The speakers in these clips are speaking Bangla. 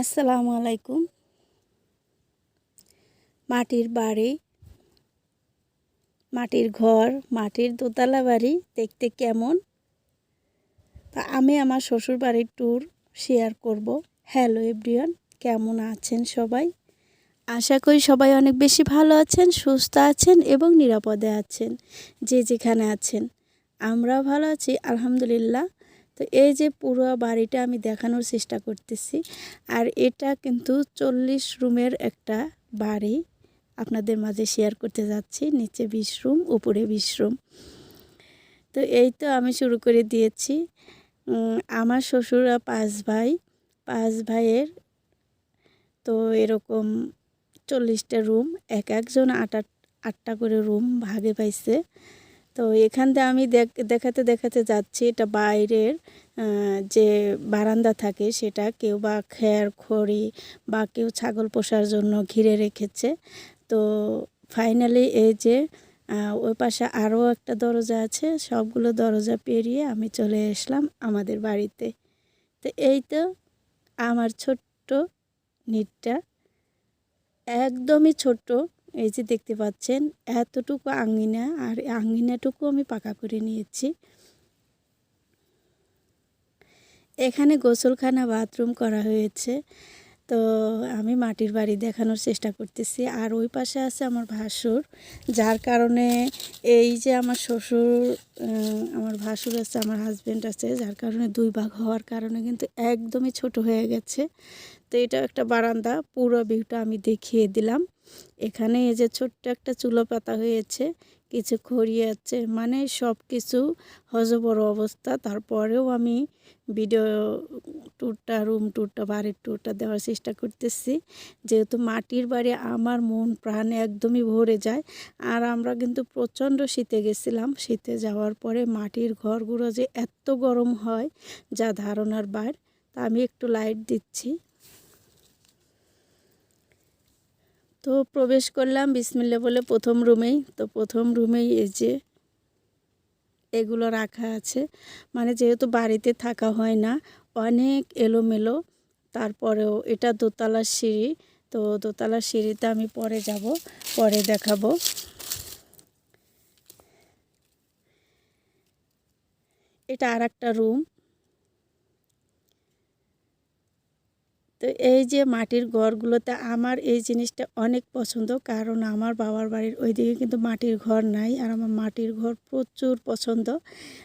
আসসালামু আলাইকুম। মাটির বাড়ি, মাটির ঘর, মাটির দোতলা বাড়ি দেখতে কেমন? তা আমি আমার শ্বশুর বাড়ির ট্যুর শেয়ার করব। হ্যালো এভরিওয়ান কেমন আছেন সবাই? আশা করি সবাই অনেক বেশি ভালো আছেন, সুস্থ আছেন এবং নিরাপদে আছেন, যে যেখানে আছেন। আমরাও ভালো আছি, আলহামদুলিল্লাহ। তো এই যে পুরো বাড়িটা আমি দেখানোর চেষ্টা করতেছি। আর এটা কিন্তু চল্লিশ রুমের একটা বাড়ি। আপনাদের মাঝে শেয়ার করতে যাচ্ছি। নিচে বিশ রুম, উপরে বিশ রুম। তো এই তো আমি শুরু করে দিয়েছি। আমার শ্বশুরা পাঁচ ভাই। পাঁচ ভাইয়ের তো এরকম চল্লিশটা রুম। এক একজন আট আট, আটটা করে রুম ভাগে পাইছে। তো এখান থেকে আমি দেখ- দেখাতে দেখাতে যাচ্ছি, এটা বাইরের যে বারান্দা থাকে সেটা কেউ বা খের, খড়ি বা কেউ ছাগল পোষার জন্য ঘিরে রেখেছে। তো ফাইনালি এই যে ওই পাশে আরও একটা দরজা আছে, সবগুলো দরজা পেরিয়ে আমি চলে আসলাম আমাদের বাড়িতে। তো এই তো আমার ছোট্ট নিটটা, একদমই ছোট্ট। এই যে দেখতে পাচ্ছেন, এতটুকু আঙিনা আর আঙিনাটুকু আমি পাকা করে নিয়েছি। এখানে গোসলখানা, বাথরুম করা হয়েছে। তো আমি মাটির বাড়ি দেখানোর চেষ্টা করতেছি। আর ওই পাশে আছে আমার ভাসুর, যার কারণে এই যে আমার শ্বশুর আমার ভাসুর আছে, আমার হাজব্যান্ড আছে, যার কারণে দুই ভাগ হওয়ার কারণে কিন্তু একদমই ছোট হয়ে গেছে। তো এটা একটা বারান্দা, পুরো ভিউটা আমি দেখিয়ে দিলাম। এখানে এই যে ছোট্ট একটা চুলো পাতা হয়েছে কিছু খড়ি আছে। মানে সব কিছু হজবড় অবস্থা। তারপরেও আমি ভিডিও ট্যুরটা রুম ট্যুরটা বাড়ির ট্যুরটা দেওয়ার চেষ্টা করতেছি। যেহেতু মাটির বাড়ি আমার মন, প্রাণ একদমই ভরে যায়। আর আমরা কিন্তু প্রচণ্ড শীতে গেছিলাম। শীতে যাওয়ার পরে মাটির ঘরগুলো যে এত গরম হয়, যা ধারণার বাইর, তা আমি একটু লাইট দিচ্ছি। তো প্রবেশ করলাম বিসমিল্লা বলে প্রথম রুমেই। তো প্রথম রুমেই এই যে এগুলো রাখা আছে। মানে যেহেতু বাড়িতে থাকা হয় না, অনেক এলোমেলো। তারপরেও এটা দোতলার সিঁড়ি। তো দোতলার সিঁড়িতে আমি পরে যাব, পরে দেখাবো। এটা আর একটা রুম। তো এই যে মাটির ঘরগুলোতে আমার এই জিনিসটা অনেক পছন্দ, কারণ আমার বাবার বাড়ির ওইদিকে কিন্তু মাটির ঘর নাই আর আমার মাটির ঘর প্রচুর পছন্দ।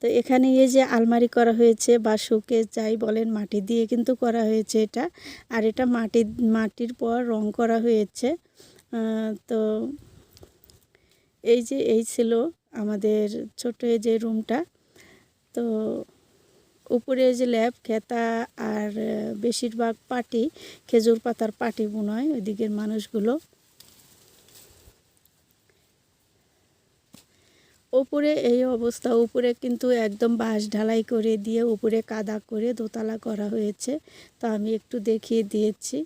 তো এখানে এই যে আলমারি করা হয়েছে বা শোকেস যাই বলেন মাটি দিয়ে কিন্তু করা হয়েছে এটা। আর এটা মাটি, মাটির পর রং করা হয়েছে। তো এই যে এই ছিল আমাদের ছোট এই যে রুমটা। তো উপরে যে ল্যাব খেতা আর বেশিরভাগ পাটি, খেজুর পাতার পাটি বুনয় ওইদিকের মানুষগুলো। উপরে এই অবস্থা, উপরে কিন্তু একদম বাঁশ ঢালাই করে দিয়ে, উপরে কাদা করে দোতলা করা হয়েছে। তা আমি একটু দেখিয়ে দিয়েছি।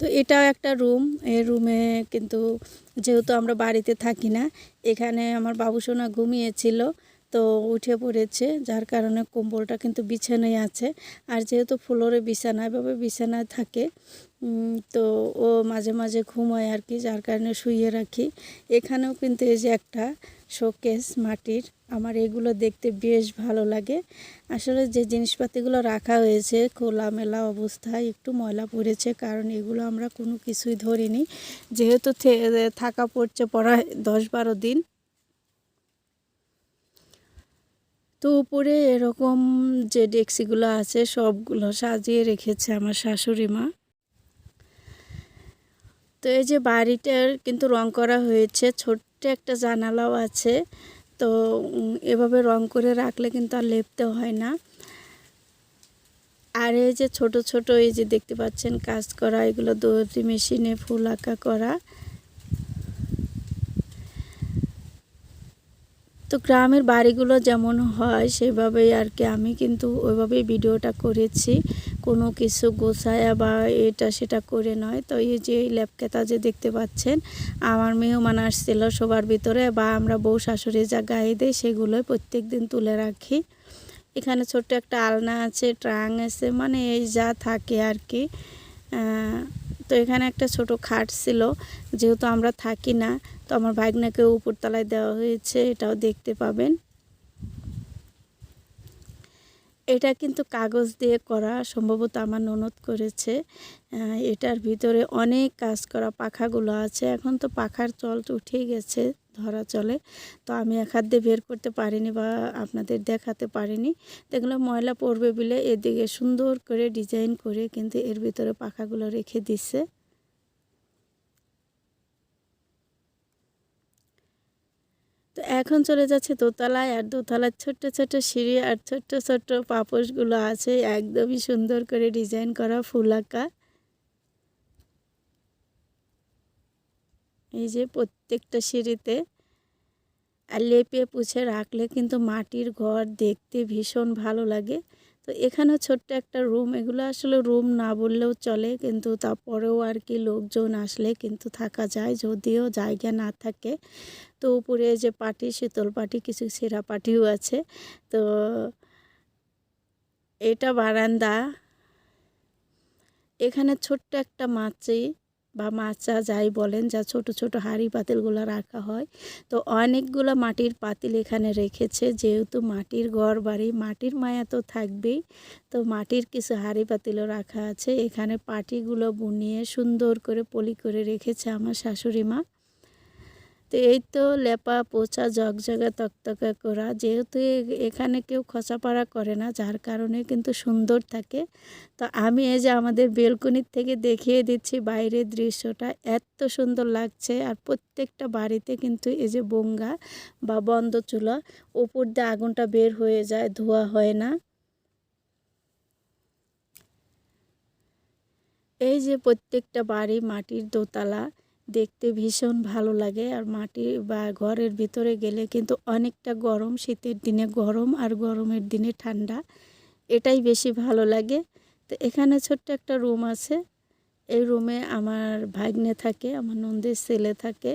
তো এটাও একটা রুম। এই রুমে কিন্তু যেহেতু আমরা বাড়িতে থাকি না, এখানে আমার বাবুসোনা ঘুমিয়েছিল, তো উঠে পড়েছে, যার কারণে কম্বলটা কিন্তু বিছানায় আছে। আর যেহেতু ফ্লোরে বিছানা, এভাবে বিছানায় থাকে তো ও মাঝে মাঝে ঘুমায় আর কি, যার কারণে শুইয়ে রাখি। এখানেও কিন্তু এই যে একটা শোকেস, মাটির। আমার এগুলো দেখতে বেশ ভালো লাগে। আসলে যে জিনিসপাতিগুলো রাখা হয়েছে, খোলামেলা অবস্থায় একটু ময়লা পড়েছে, কারণ এগুলো আমরা কোনো কিছুই ধরিনি। যেহেতু থাকা পড়ছে পড়ায় দশ বারো দিন। তো উপরে এরকম যে ডেক্সিগুলো আছে, সবগুলো সাজিয়ে রেখেছে আমার শাশুড়ি মা। তো এই যে বাড়িটার কিন্তু রং করা হয়েছে ছোট্ট একটা জানালাও আছে। তো এভাবে রং করে রাখলে কিন্তু আর লেপতে হয় না। আর এই যে ছোট ছোট এই যে দেখতে পাচ্ছেন কাজ করা, এগুলো দর্জি মেশিনে ফুল আঁকা করা। তো গ্রামের বাড়িগুলো যেমন হয়, সেভাবেই আর কি আমি কিন্তু ওইভাবেই ভিডিওটা করেছি। কোনো কিছু গোছায়া বা এটা সেটা করে নয়। তো এই যে এই ল্যাপকেতা যে দেখতে পাচ্ছেন, আমার মেহমান আসছিল সবার ভিতরে বা আমরা বউ শাশুড়ি যা গায়ে দেয় সেগুলোই প্রত্যেক দিন তুলে রাখি। এখানে ছোট্ট একটা আলনা আছে, ট্রাং আছে মানে এই যা থাকে আর কি। তো এখানে একটা ছোট খাট ছিল, যেহেতু আমরা থাকি না, তো আমার ভাগনাকে উপরতলায় দেওয়া হয়েছে, এটাও দেখতে পাবেন। এটা কিন্তু কাগজ দিয়ে করা, সম্ভবত আমার ননদ করেছে। এটার ভিতরে অনেক কাজ করা পাখাগুলো আছে। এখন তো পাখার চল তো উঠেই গেছে, ধরা চলে। তো আমি এক হাত দিয়ে বের করতে পারিনি বা আপনাদের দেখাতে পারিনি। দেখল ময়লা পড়বে বলে এদিকে সুন্দর করে ডিজাইন করে কিন্তু এর ভিতরে পাখাগুলো রেখে দিচ্ছে তো এখন চলে যাচ্ছে দোতলায় আর দোতলার ছোট্ট ছোট্ট সিঁড়ি আর ছোট্ট ছোট্ট পাপোশগুলো আছে। একদমই সুন্দর করে ডিজাইন করা ফুল আঁকা এই যে প্রত্যেকটা সিঁড়িতে আর লেপে পুছে রাখলে কিন্তু মাটির ঘর দেখতে ভীষণ ভালো লাগে। তো এখানে ছোট্ট একটা রুম এগুলো আসলে রুম না বললেও চলে, কিন্তু তারপরেও আর কি লোকজন আসলে কিন্তু থাকা যায়, যদিও জায়গা না থাকে। তো উপরে যে পাটি, শীতল পাটি, কিছু সেরা পাটিও আছে। তো এটা বারান্দা। এখানে ছোট্ট একটা মাছি বা মাচা যাই বলেন, যা ছোট ছোট হাঁড়ি পাতিলগুলো রাখা হয়। তো অনেকগুলো মাটির পাতিল এখানে রেখেছে। যেহেতু মাটির ঘর বাড়ি, মাটির মায়া তো থাকবেই। তো মাটির কিছু হাঁড়ি পাতিলও রাখা আছে। এখানে পাটিগুলো বুনিয়ে সুন্দর করে পলি করে রেখেছে আমার শাশুড়ি মা। তো এই তো লেপা পোচা জগজগা তকতকা করা। যেহেতু এখানে কেউ খসাপাড়া করে না, যার কারণে কিন্তু সুন্দর থাকে। তো আমি এই যে আমাদের বেলকনির থেকে দেখিয়ে দিচ্ছি বাইরের দৃশ্যটা, এত সুন্দর লাগছে। আর প্রত্যেকটা বাড়িতে কিন্তু এই যে বঙ্গা বা বন্ধ চুলা উপর দিয়ে আগুনটা বের হয়ে যায়, ধোয়া হয় না। এই যে প্রত্যেকটা বাড়ি মাটির দোতলা দেখতে ভীষণ ভালো লাগে আর মাটি বা ঘরের ভিতরে গেলে কিন্তু অনেকটা গরম, শীতের দিনে গরম আর গরমের দিনে ঠান্ডা, এটাই বেশি ভালো লাগে। তো এখানে ছোট্ট একটা রুম আছে, এই রুমে আমার ভাগ্নে থাকে, আমার নন্দের ছেলে থাকে,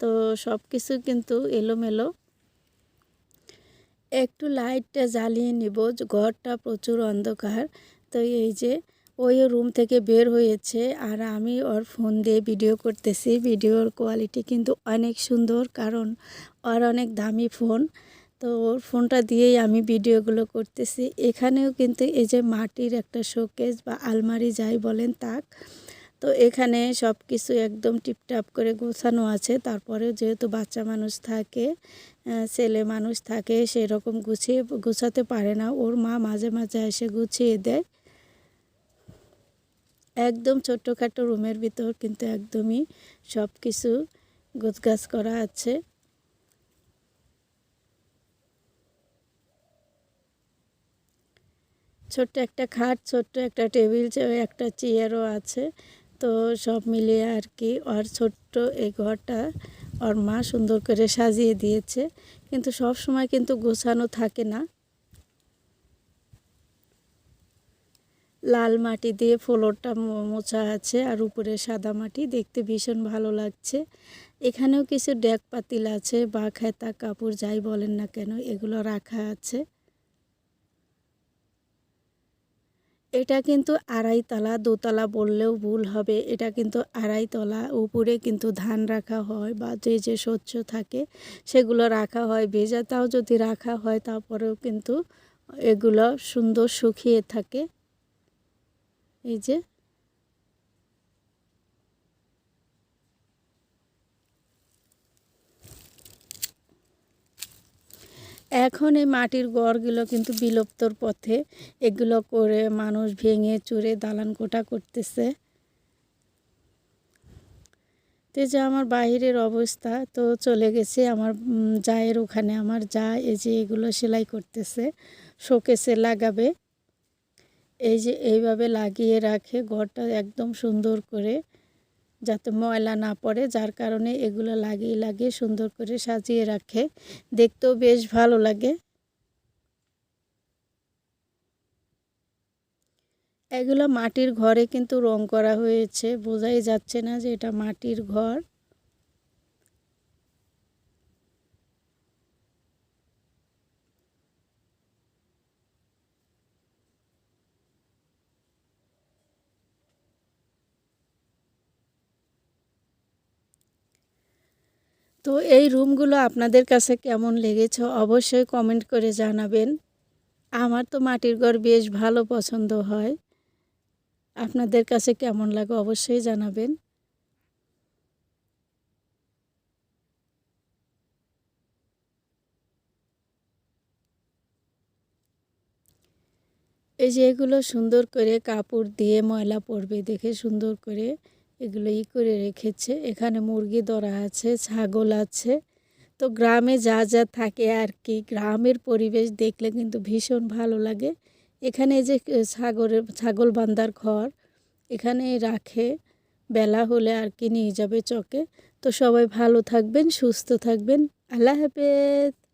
তো সব কিছু কিন্তু এলোমেলো। একটু লাইটটা জ্বালিয়ে নিব, ঘরটা প্রচুর অন্ধকার, তো এই যে ওই রুম থেকে বের হয়েছে আর আমি ওর ফোন দিয়ে ভিডিও করতেছি। ভিডিওর কোয়ালিটি কিন্তু অনেক সুন্দর কারণ ওর অনেক দামি ফোন। তো ওর ফোনটা দিয়েই আমি ভিডিওগুলো করতেছি। এখানেও কিন্তু এই যে মাটির একটা শোকেস বা আলমারি যাই বলেন তাক, তো এখানে সব কিছু একদম টিপটাপ করে গোছানো আছে। তারপরেও যেহেতু বাচ্চা মানুষ থাকে ছেলে মানুষ থাকে, সেরকম গুছিয়ে, গুছাতে পারে না। ওর মা মাঝে মাঝে এসে গুছিয়ে দেয়। একদম ছোট্টখাটো রুমের ভিতর কিন্তু একদমই সব কিছু গোছগাছ করা আছে। ছোট্ট একটা খাট, ছোট্ট একটা টেবিল একটা চেয়ারও আছে। তো সব মিলিয়ে আর কি ওর ছোট্ট এই ঘরটা ওর মা সুন্দর করে সাজিয়ে দিয়েছে। কিন্তু সব সময় কিন্তু গোছানো থাকে না। লাল মাটি দিয়ে ফ্লোরটা মোছা আছে আর উপরে সাদা মাটি। দেখতে ভীষণ ভালো লাগছে। এখানেও কিছু ডেক পাতিল আছে, বা খেতা, কাপড়, যাই বলেন না কেন, এগুলো রাখা আছে। এটা কিন্তু আড়াইতলা দোতলা বললেও ভুল হবে। এটা কিন্তু আড়াইতলা উপরে কিন্তু ধান রাখা হয়, বা যে যে শস্য থাকে, সেগুলো রাখা হয়। ভেজাতাও যদি রাখা হয়, তারপরেও কিন্তু এগুলো সুন্দর শুকিয়ে থাকে। এই যে। এখন এই মাটির ঘরগুলো কিন্তু বিলুপ্তর পথে এগুলো করে মানুষ ভেঙে চুরে দালান কোটা করতেছে। তো যে আমার বাইরের অবস্থা, তো চলে গেছে আমার জায়ের ওখানে। আমার যা এই যে এগুলো সেলাই করতেছে, শোকেসে লাগাবে। এই যে এইভাবে লাগিয়ে রাখে ঘরটা একদম সুন্দর করে, যাতে ময়লা না পড়ে, যার কারণে এগুলো লাগিয়ে লাগিয়ে সুন্দর করে সাজিয়ে রাখে। দেখতেও বেশ ভালো লাগে। এগুলো মাটির ঘরে কিন্তু রং করা হয়েছে। বোঝাই যাচ্ছে না যে এটা মাটির ঘর। তো এই রুমগুলো আপনাদের কাছে কেমন লেগেছে অবশ্যই কমেন্ট করে জানাবেন। আমার তো মাটির ঘর বেশ ভালো পছন্দ হয়। আপনাদের কাছে কেমন লাগে অবশ্যই জানাবেন। এই যে এগুলো সুন্দর করে কাপড় দিয়ে ময়লা পড়বে দেখে সুন্দর করে। এগুলো ই করে রেখেছে। এখানে মুরগি ধরা আছে, ছাগল আছে। তো গ্রামে যা যা থাকে আর কি, গ্রামের পরিবেশ দেখলে কিন্তু ভীষণ ভালো লাগে। এখানে যে ছাগলের, ছাগল বান্দার ঘর, এখানে রাখে, বেলা হলে আর কি নিয়ে যাবে চকে। তো সবাই ভালো থাকবেন, সুস্থ থাকবেন। আল্লাহ হাফেজ।